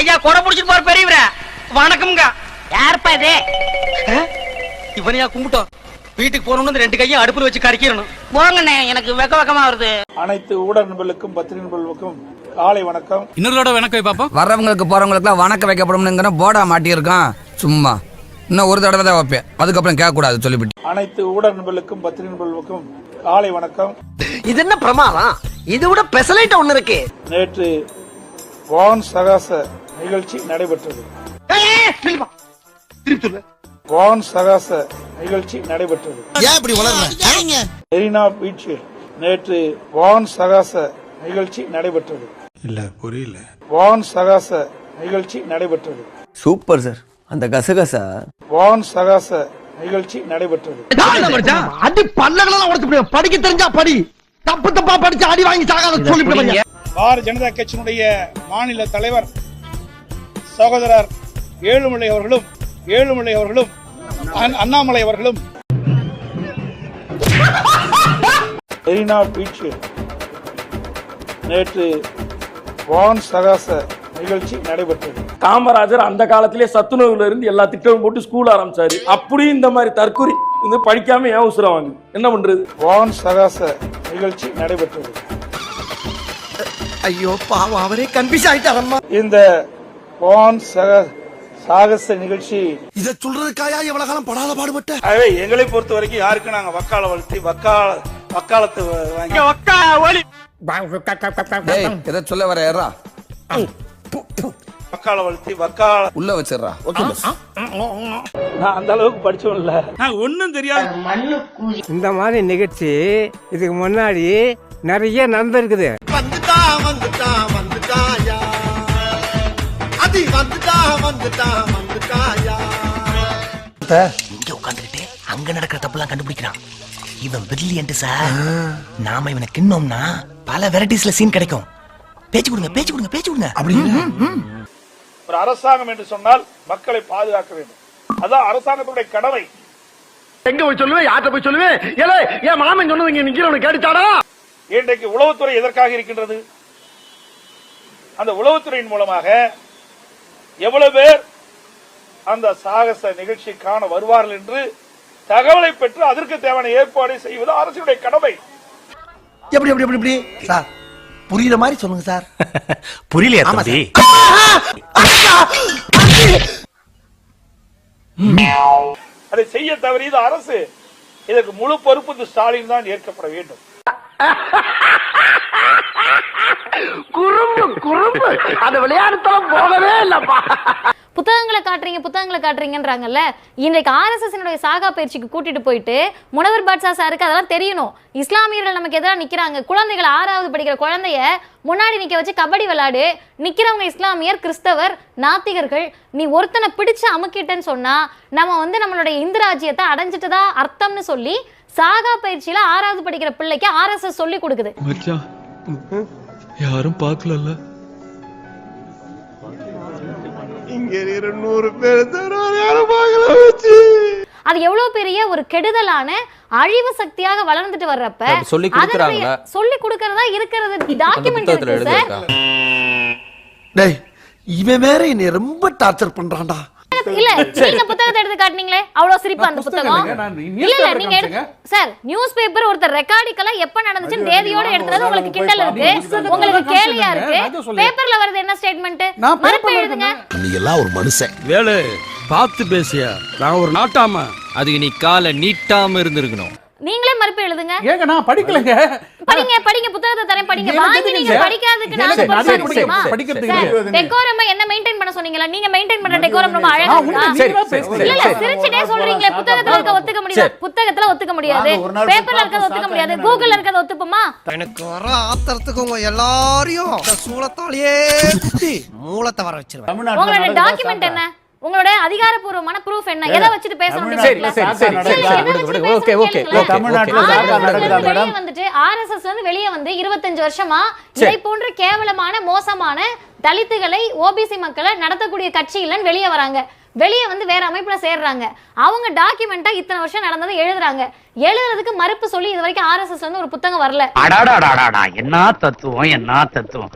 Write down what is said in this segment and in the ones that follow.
ஐயா கொடை புடிச்சிட்டு போற பெரியவர. வணக்கம்ங்க. யாருப்பா இது? இவனையா கும்பிட்டோம். வீட்டுக்கு போறோம்னு ரெண்டு கையும் அடுப்புல வச்சு கறிக்கிறணும் போங்கண்ணே எனக்கு வெக்க வெக்கமா வருது. அனைத்து ஊடக நண்பர்களுக்கும் பத்திரிகை நண்பர்களுக்கும் காலை வணக்கம். இன்னொரு வணக்கம் பாப்போம் வர்றவங்களுக்கு போறவங்களுக்குலாம் வணக்கம் வைக்கப்படும்னுங்கிற போர்டா மாட்டியிருக்கான். சும்மா. இன்னும் ஒரு தடவை தான் வைப்பேன். அதுக்கப்புறம் கேட்கக்கூடாது சொல்லிவிட்டு. அனைத்து ஊடக நண்பர்களுக்கும் பத்திரிகை நண்பர்களுக்கும் காலை வணக்கம். இது என்ன பிரமாதம்? இது விட பெசலைட் ஒண்ணு இருக்கு. நேற்று வான் சகாச நிகழ்ச்சி நடைபெற்றது. வான் சகாச நிகழ்ச்சி நடைபெற்றது. மெரினா பீச்சில் நேற்று வான் சகாச நிகழ்ச்சி நடைபெற்றது. இல்ல புரியல. வான் சகாச நிகழ்ச்சி நடைபெற்றது. Super sir. அந்த கசகசா. வான் சகாச நிகழ்ச்சி நடைபெற்றது. அடி பல்லகளெல்லாம் உடச்சு படிக்க தெரிஞ்சா படி. தப்பு தப்பா படிச்சு அடி வாங்கி சாகாத சொல்லி பாரதிய ஜனதா கட்சியினுடைய மாநில தலைவர் சகோதரர் ஏழுமலை அவர்களும் ஏழுமலை அவர்களும் அண்ண- அண்ணாமலை அவர்களும். மெரினா பீச்சில் நேற்று வான் சகாச நிகழ்ச்சி நடைபெற்றது. காமராஜர் அந்த காலத்திலே சத்துணவுல இருந்து எல்லா திட்டமும் போட்டு ஸ்கூல் ஆரம்பிச்சாரு. அப்படியும் இந்த மாதிரி தற்கொலை வந்து படிக்காம ஏன் உசுரம் வாங்குது? என்ன பண்றது? வான் சகாச நிகழ்ச்சி நடைபெற்றது. ஐயோ பாவம் அவரே கன்ஃபியூஸ் ஆயிட்டாரம்மா இந்த வான் சக சாகச நிகழ்ச்சி. இத சொல்றதுக்காயா எவ்வளவு காலம் படாத பாடுபட்ட? ஆகவே எங்களை பொறுத்த வரைக்கும் யாருக்கும் நாங்க வக்கால வளர்த்தி வக்கால வக்காலத்து வாங்கி டேய் எதை சொல்ல வர ஏறா? வக்கால வளர்த்தி வக்கால உள்ள வச்சிடுறா. நான் அந்த அளவுக்கு படிச்சவன் இல்ல ஒன்னும் தெரியாது. இந்த மாதிரி நிகழ்ச்சி இதுக்கு முன்னாடி நிறைய நடந்திருக்குது. வந்துட்டா வந்துட்டா. இங்க உட்காந்துக்கிட்டு அங்க நடக்கிற தப்புலாம் கண்டுபிடிக்கிறான். இவன் பிரில்லியன்ட் சார் நாம இவனை கிண்ணோம்னா பல வெரைட்டிஸ்ல சீன் கிடைக்கும். பேச்சு கொடுங்க பேச்சு கொடுங்க பேச்சு கொடுங்க. ஒரு அரசாங்கம் என்று சொன்னால் மக்களை பாதுகாக்க வேண்டும். அதான் அரசாங்கத்துடைய கடமை. எங்க போய் சொல்லுவேன்? யார்கிட்ட போய் சொல்லுவேன்? ஏலே என் மாமன் சொன்னது இங்க நிக்கிறவனுக்கு கேட்டுச்சாடா? இன்றைக்கு உளவுத்துறை எதற்காக இருக்கின்றது? அந்த உளவுத்துறையின் மூலமாக எவ்வளவு பேர் அந்த சாகச நிகழ்ச்சி காண வருவார்கள் என்று தகவலை பெற்று அதற்கு தேவையான ஏற்பாடு செய்வது அரசுடைய கடமை. எப்படி எப்படி எப்படி எப்படி? சார் புரியுற மாதிரி சொல்லுங்க சார். புரியலையா தம்பி? அதை செய்ய தவறியது அரசு. இதற்கு முழு பொறுப்பு ஸ்டாலின் தான் ஏற்கப்பட வேண்டும். குறும்பு குறும்பு. அந்த விளையாட்டுத்தலம் போகவே இல்லப்பா. புத்தகங்களை காட்டுறீங்க புத்தகங்களை காட்டுறீங்கன்றாங்கல்ல? இன்றைக்கு ஆர்எஸ்எஸ்னுடைய சாகா பயிற்சிக்கு கூட்டிட்டு போயிட்டு முனவர் பாட்ஷா சாருக்கு அதெல்லாம் தெரியணும். இஸ்லாமியர்கள் நமக்கு எதிராக நிக்கிறாங்க. குழந்தைகள் ஆறாவது படிக்கிற குழந்தைய முன்னாடி நிற்க வச்சு கபடி விளையாடு நிக்கிறவங்க இஸ்லாமியர் கிறிஸ்தவர் நாத்திகர்கள் நீ ஒருத்தனை பிடிச்சு அமுக்கிட்டேன்னு சொன்னா நம்ம வந்து நம்மளுடைய இந்து ராஜ்யத்தை அடைஞ்சிட்டதா அர்த்தம்னு சொல்லி சாகா பயிற்சியில ஆறாவது படிக்கிற பிள்ளைக்கு ஆர்எஸ்எஸ் சொல்லி கொடுக்குது. யாரும் பார்க்கல வச்சு அது எவ்வளவு பெரிய ஒரு கெடுதலான அழிவு சக்தியாக வளர்ந்துட்டு வர்றப்ப சொல்லி கொடுக்கறாங்களா? அதனுடைய- சொல்லி கொடுக்கறதா இருக்கிறது. டாக்குமெண்ட் இருக்கு சார். டேய் இவன் வேற என்னை ரொம்ப டார்ச்சர் பண்றான்டா. இல்ல நீங்க புத்தகத்தை எடுத்து காட்டுனீங்களே? அவ்வளவு சிரிப்பா அந்த புத்தகம். இல்ல இல்ல நீங்க சார் நியூஸ் பேப்பர் ஒருத்தர் ரெக்கார்டிக்கெல்லாம் எப்ப நடந்துச்சுன்னு தேதியோட எடுத்தது உங்களுக்கு கிண்டல் இருக்கு. உங்களுக்கு கேலியா இருக்கு. பேப்பர்ல வருது என்ன ஸ்டேட்மெண்ட் மறுப்பு எழுதுங்க. நீ எல்லாம் ஒரு மனுஷன். வேலு பார்த்து பேசியா. நான் ஒரு நாட்டாம. அதுக்கு நீ காலை நீட்டாம இருந்திருக்கணும். நீங்களே மறுப்பு எழுதுங்க. ஏங்க நான் படிக்கலங்க. படிங்க படிங்க புத்தகத்தை தரேன் படிங்க. வாங்கி நீங்க? படிக்காததுக்கு எனக்கு நாங்க நிறைய பொறுப்பா படிக்க- தெரியுமா? படிக்கிறதுக்கு decorum-அ என்ன maintain பண்ண சொன்னீங்களா? நீங்க maintain பண்ற decorum ரொம்ப அழகா இருக்கா? இல்ல, இல்ல, சிரிச்சுட்டே சொல்றீங்களே, புத்தகத்துல இருக்க ஒத்துக்க முடியாது. புத்தகத்துல ஒத்துக்க முடியாது. பேப்பர்ல இருக்கிறத ஒத்துக்க முடியாது. கூகுள்ல இருக்கிறத ஒத்துப்போமா எனக்கு வர ஆத்திரத்துக்கு உங்க எல்லாரையும் சூளத்தாலேயே மூலத்தை வர வச்சிருவேன். உங்களோட டாக்குமெண்ட் என்ன? உங்களோட அதிகாரப்பூர்வமான ப்ரூஃப் என்ன? எதை வச்சுட்டு பேசணும்? வந்துட்டு ஆர்எஸ்எஸ் வந்து வெளியே வந்து இருபத்தஞ்சு வருஷமா இதை போன்ற கேவலமான மோசமான தலித்துகளை ஓபிசி மக்களை நடத்தக்கூடிய கட்சி இல்லைன்னு வெளியே வராங்க. வெளியே வந்து வேற அமைப்புல சேர்றாங்க. அவங்க டாக்குமெண்டா இத்தனை வருஷம் நடந்ததை எழுதுறாங்க. எழுதுறதுக்கு மறுப்பு சொல்லி இது வரைக்கும் ஆர்எஸ்எஸ் வந்து ஒரு புத்தகம் வரல. அடாடாடாடாடா என்ன தத்துவம் என்ன தத்துவம்.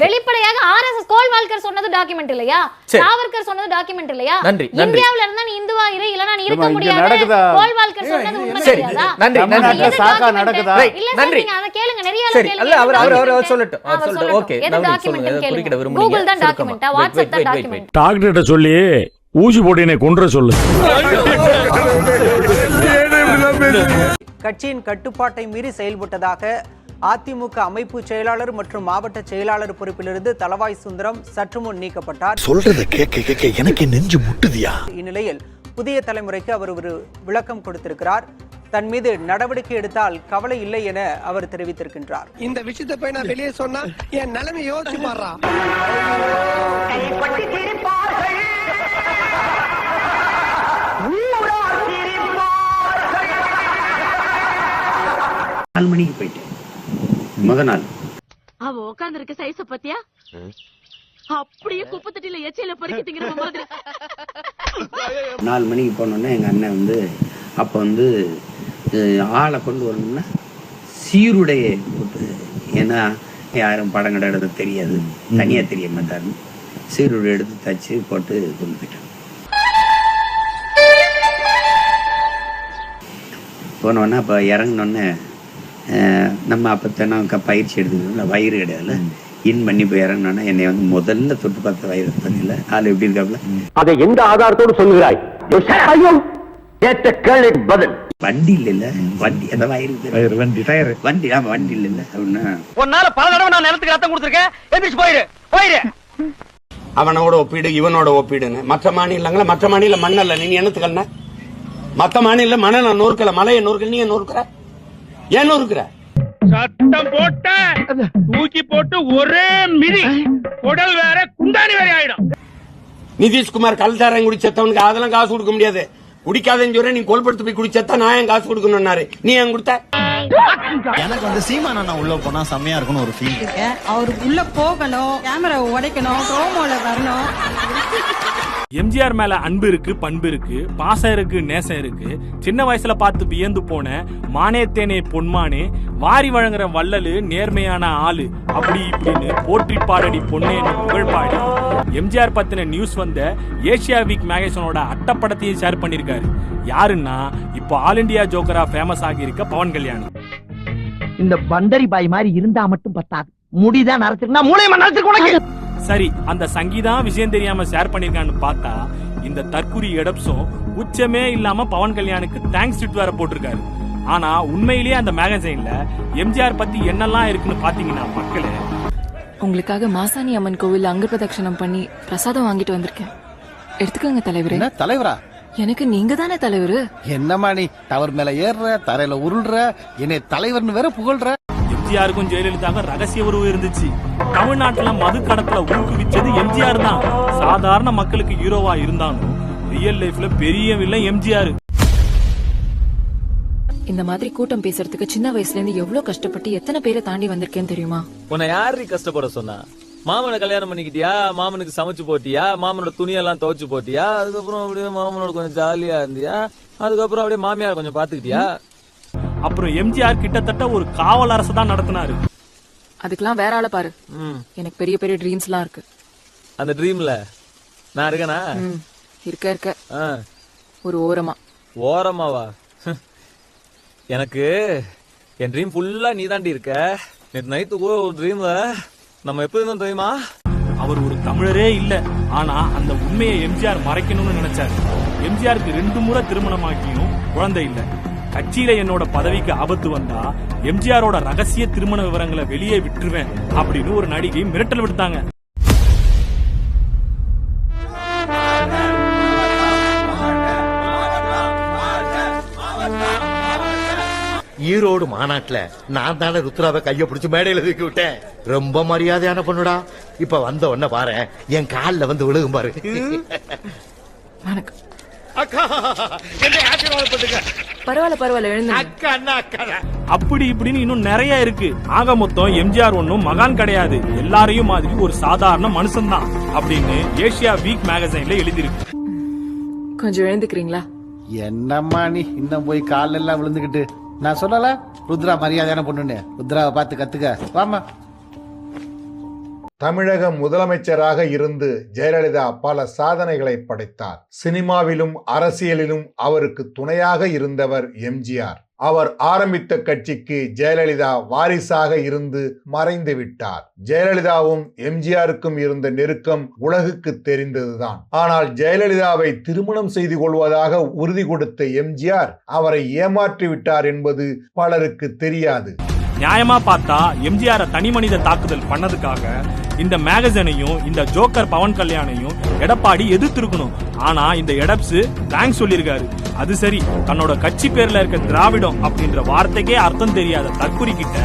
வெளிப்படையாக ஆர்எஸ்எஸ் கோல்வால்கர் சொன்னது டாக்குமெண்ட் இல்லையா. சாவர்கர் சொன்னது டாக்குமெண்ட் இல்லையா நன்றி, நன்றி. இந்தியாவுல இருந்தா நீ இந்துவா இரு இல்லனா நீ இருக்க முடியாது? கோல்வால்கர் சொன்னது உண்மை சரி கிடையாதா நன்றி நன்றி சாக்கா? நடக்குதா? நன்றி. நீங்க அத கேளுங்க நிறைய சரி அல்ல அவர் அவர் அவர். சொல்லட்டும் அவர் சொல்லட்டும் ஓகே ன்னு குறுக்கிட கேளுங்க. Google தான் ஆ? WhatsApp தான் document. டாக்டர்கிட்ட சொல்லி ஊசி போட்டு என்னை கொன்ற சொல்லு கட்சியின் கட்டுப்பாட்டை மீறி செயல்பட்டதாக அதிமுக அமைப்பு செயலாளர் மற்றும் மாவட்ட செயலாளர் பொறுப்பிலிருந்து தலவாய் சுந்தரம் சற்று முன் நீக்கப்பட்டார். சொல்றத கேட்க கேட்க எனக்கு நெஞ்சு முட்டுதியா? இந்நிலையில் புதிய தலைமுறைக்கு அவர் ஒரு விளக்கம் கொடுத்திருக்கிறார். தன் மீது நடவடிக்கை எடுத்தால் கவலை இல்லை என அவர் தெரிவித்திருக்கின்றார். இந்த விஷயத்தை போய் நான் வெளியே சொன்னா என் நிலைமை யோசிச்சு பாடுறா. நாலு மணிக்கு போயிட்டேன். முத நாள் அவ உட்கார்ந்து இருக்க சைஸ பத்தியா? அப்படியே குப்பை தொட்டில எச்சையில பொறுக்கி திங்கிற மாதிரி. நாலு மணிக்கு போனோன்னே எங்கள் அண்ணன் வந்து அப்போ வந்து ஆளை கொண்டு வரணும்னா சீருடையை போட்டு ஏன்னா யாரும் படம் கடை எடுத்து தெரியாது தனியாக தெரிய மாட்டாருன்னு சீருடை எடுத்து தச்சு போட்டு கொண்டு போயிட்டாங்க போனோடனே அப்போ இறங்கினோடனே நம்ம அப்போ தினம் க பயிற்சி எடுத்துக்கணும்ல வயிறு கிடையாதுல. இன் பண்ணி போய் என்னை வந்து முதல்ல தொட்டு பார்த்த வயிறு தெரியல ஆள் எப்படி இருக்காப்புல? அதை எந்த ஆதாரத்தோடு சொல்லுகிறாய்? ஐயோ கேட்ட கேள்வி பதில். வண்டி இல்ல வண்டி அந்த வயிறு வண்டி டயர். வண்டி ஆமா வண்டி இல்ல அப்படின்னா உன்னால பல தடவை நான் நிலத்துக்கு ரத்தம் கொடுத்துருக்கேன். எந்திரிச்சு போயிரு. போயிரு. அவனோட ஒப்பீடு இவனோட ஒப்பீடுன்னு. மற்ற மாநிலங்கள மற்ற மாநில மண்ணல்ல நீ என்னத்துக்கல்ன மத்த மாநில மண்ணை நான் நொறுக்கல மலையை நொறுக்கல நீ நொறுக்குற? ஏன் நொறுக்குற? சத்தம் போட்ட தூக்கி போட்டு ஒரே மிதி. உடல் வேற குண்டானி வேற ஆயிடும். நிதிஷ்குமார் கல்தாரம் குடிச்சத்தவனுக்கு அதெல்லாம் காசு கொடுக்க முடியாது. குடிக்காதன்னு சொல்ற நீ கொல்படுத்து போய் குடிச்சத்தா நான் ஏன் காசு கொடுக்கணும்னாரு நீ ஏன் கொடுத்த? எனக்கு வந்து சீமான் அண்ணா உள்ள போனா செம்மையா இருக்கும்னு ஒரு ஃபீல் அவர் உள்ள போகணும் கேமரா உடைக்கணும் ப்ரோமோல வரணும். எம்ஜிஆர் மேல அன்பு இருக்கு பண்பு இருக்கு பாசம் இருக்கு நேசம் இருக்கு. சின்ன வயசுல பார்த்து வியந்து போன மானே தேனே பொன்மானே வாரி வழங்குற வள்ளலு நேர்மையான ஆளு அப்படி இப்படின்னு போற்றி பாடடி பொன்னேன்னு புகழ் பாடி. எம்ஜிஆர் பத்தின நியூஸ் வந்த ஏசியா வீக் மேகசனோட அட்டப்படத்தையும் ஷேர் பண்ணிருக்காரு. யாருன்னா இப்போ ஆல் இந்தியா ஜோக்கரா ஃபேமஸ் ஆகியிருக்க பவன் கல்யாணம் இந்த பண்டரி பாய் மாதிரி இருந்தா மட்டும் பத்தாது. முடிதான் நரத்துக்குனா மூளையமா நரத்துக்கு உனக்கு. சரி அந்த சங்கீதா விஷயம் தெரியாம ஷேர் பண்ணிருக்கான்னு பார்த்தா இந்த தற்குறி எடப்ஸும் உச்சமே இல்லாம பவன் கல்யாணுக்கு தேங்க்ஸ் ட்விட் வேற போட்டிருக்காரு. ஆனா உண்மையிலேயே அந்த மேகசைன்ல எம்ஜிஆர் பத்தி என்னெல்லாம் இருக்குன்னு பாத்தீங்கன்னா மக்களே. உங்களுக்காக மாசாணி அம்மன் கோவில் அங்க பிரதட்சணம் பண்ணி பிரசாதம் வாங்கிட்டு வந்திருக்கேன். எடுத்துக்கோங்க தலைவரே. தலைவரா? எனக்கு நீங்க தானே தலைவரு? என்னமா நீ டவர் மேல ஏறுற தரையில உருள்ற என்னை தலைவர்னு வேற புகழ்ற? எம்ஜிஆருக்கும் ஜெயலலிதாவுக்கும் ரகசிய உறவு இருந்துச்சு. தமிழ்நாட்டுல மது கடத்தல ஊக்குவிச்சது எம்ஜிஆர் தான். சாதாரண மக்களுக்கு ஹீரோவா இருந்தாலும் ரியல் லைஃப்ல பெரிய வில்லன் எம்ஜிஆர். இந்த மாதிரி கூட்டம் பேசுறதுக்கு சின்ன வயசுல இருந்து எவ்வளவு கஷ்டப்பட்டு எத்தனை பேரை தாண்டி வந்திருக்கேன்னு தெரியுமா? உன்னை யாரு கஷ்டப்பட சொன்னா? மாமனை கல்யாணம் பண்ணிக்கிட்டியா? மாமனுக்கு சமைச்சு போட்டியா? மாமனோட துணியெல்லாம் துவைச்சு போட்டியா? அதுக்கப்புறம் அப்படியே மாமனோட கொஞ்சம் ஜாலியா இருந்தியா? அதுக்கப்புறம் அப்படியே மாமியார் கொஞ்சம் பாத்துக்கிட்டியா அப்புறம் எம்ஜிஆர் கிட்டத்தட்ட ஒரு காவல் அரசு தான் நடத்தினாரு. அதுக்கெல்லாம் வேற ஆளை பாரு. ம். எனக்கு பெரிய பெரிய ட்ரீம்ஸ் எல்லாம் இருக்கு. அந்த ட்ரீம்ல நான் இருக்கேனா? இருக்க இருக்க. ஆ, ஒரு ஓரமா. ஓரமாவா? எனக்கு என் ட்ரீம் ஃபுல்லா நீ தாண்டி இருக்க. நேற்று நைட்டு கூட ஒரு ட்ரீம்ல நம்ம எப்போ இருந்தோம் தெரியுமா? அவர் ஒரு தமிழரே இல்ல. ஆனா அந்த உண்மையை எம்ஜிஆர் மறைக்கணும்னு நினைச்சாரு. எம்ஜிஆருக்கு ரெண்டு முறை திருமணமாக்கியும் குழந்தை இல்ல. கட்சியில என்னோட பதவிக்கு ஆபத்து வந்தா எம்ஜிஆரோட ரகசிய திருமண விவரங்களை வெளியே விட்டுருவேன் அப்படின்னு ஒரு நடிகை மிரட்டல் விடுத்தாங்க. ஈரோடு மாநாட்டுல நான் தானே ருத்ராவை கைய பிடிச்சு மேடையில தூக்கி விட்டேன். ரொம்ப மரியாதையான பொண்ணுடா. இப்ப வந்த உடனே பாரு என் கால்ல வந்து விழுகும் பாரு. வணக்கம். அக்கா என்னை ஆசீர்வாதப்படுங்க பரவாயில்ல பரவாயில்ல எழுந்து அக்கா அண்ணா அக்கா. அப்படி இப்படின்னு இன்னும் நிறைய இருக்கு. ஆக மொத்தம் எம்ஜிஆர் ஒன்னும் மகான் கிடையாது. எல்லாரையும் மாதிரி ஒரு சாதாரண மனுஷன்தான் அப்படின்னு ஏசியா வீக் மேகசைன்ல எழுதியிருக்கு. கொஞ்சம் எழுந்துக்கிறீங்களா? என்னம்மா நீ இன்னும் போய் கால்ல எல்லாம் விழுந்துகிட்டு நான் சொல்லல ருத்ரா மரியாதையான பொண்ணுன்னு. ருத்ராவை பார்த்து கத்துக்க. வாமா தமிழக முதலமைச்சராக இருந்து ஜெயலலிதா பல சாதனைகளை படைத்தார். சினிமாவிலும் அரசியலிலும் அவருக்கு துணையாக இருந்தவர் எம்ஜிஆர். அவர் ஆரம்பித்த கட்சிக்கு ஜெயலலிதா வாரிசாக இருந்து மறைந்து விட்டார். ஜெயலலிதாவும் எம்ஜிஆருக்கும் இருந்த நெருக்கம் உலகுக்கு தெரிந்ததுதான். ஆனால் ஜெயலலிதாவை திருமணம் செய்து கொள்வதாக உறுதி கொடுத்த எம்ஜிஆர் அவரை ஏமாற்றி விட்டார் என்பது பலருக்கு தெரியாது. நியாயமா பார்த்தா எம்ஜிஆர் தனி மனித தாக்குதல் பண்ணதுக்காக இந்த மேகசனையும் இந்த ஜோக்கர் பவன் கல்யாணையும் எடப்பாடி எதிர்த்திருக்கணும். ஆனா இந்த எடப்ஸ் தேங்க்ஸ் சொல்லியிருக்காரு. அது சரி தன்னோட கட்சி பேர்ல இருக்க திராவிடம் அப்படின்ற வார்த்தைக்கே அர்த்தம் தெரியாத தற்குறி கிட்ட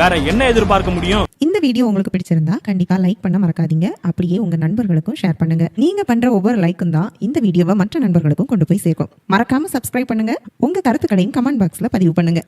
வேற என்ன எதிர்பார்க்க முடியும்? இந்த வீடியோ உங்களுக்கு பிடிச்சிருந்தா கண்டிப்பா லைக் பண்ண மறக்காதீங்க. அப்படியே உங்க நண்பர்களுக்கும் ஷேர் பண்ணுங்க. நீங்க பண்ற ஒவ்வொரு லைக்கும் தான் இந்த வீடியோவை மற்ற நண்பர்களுக்கும் கொண்டு போய் சேர்க்கும். மறக்காம சப்ஸ்கிரைப் பண்ணுங்க. உங்க கருத்துக்களையும் கமெண்ட் பாக்ஸ்ல பதிவு பண்ணுங்க.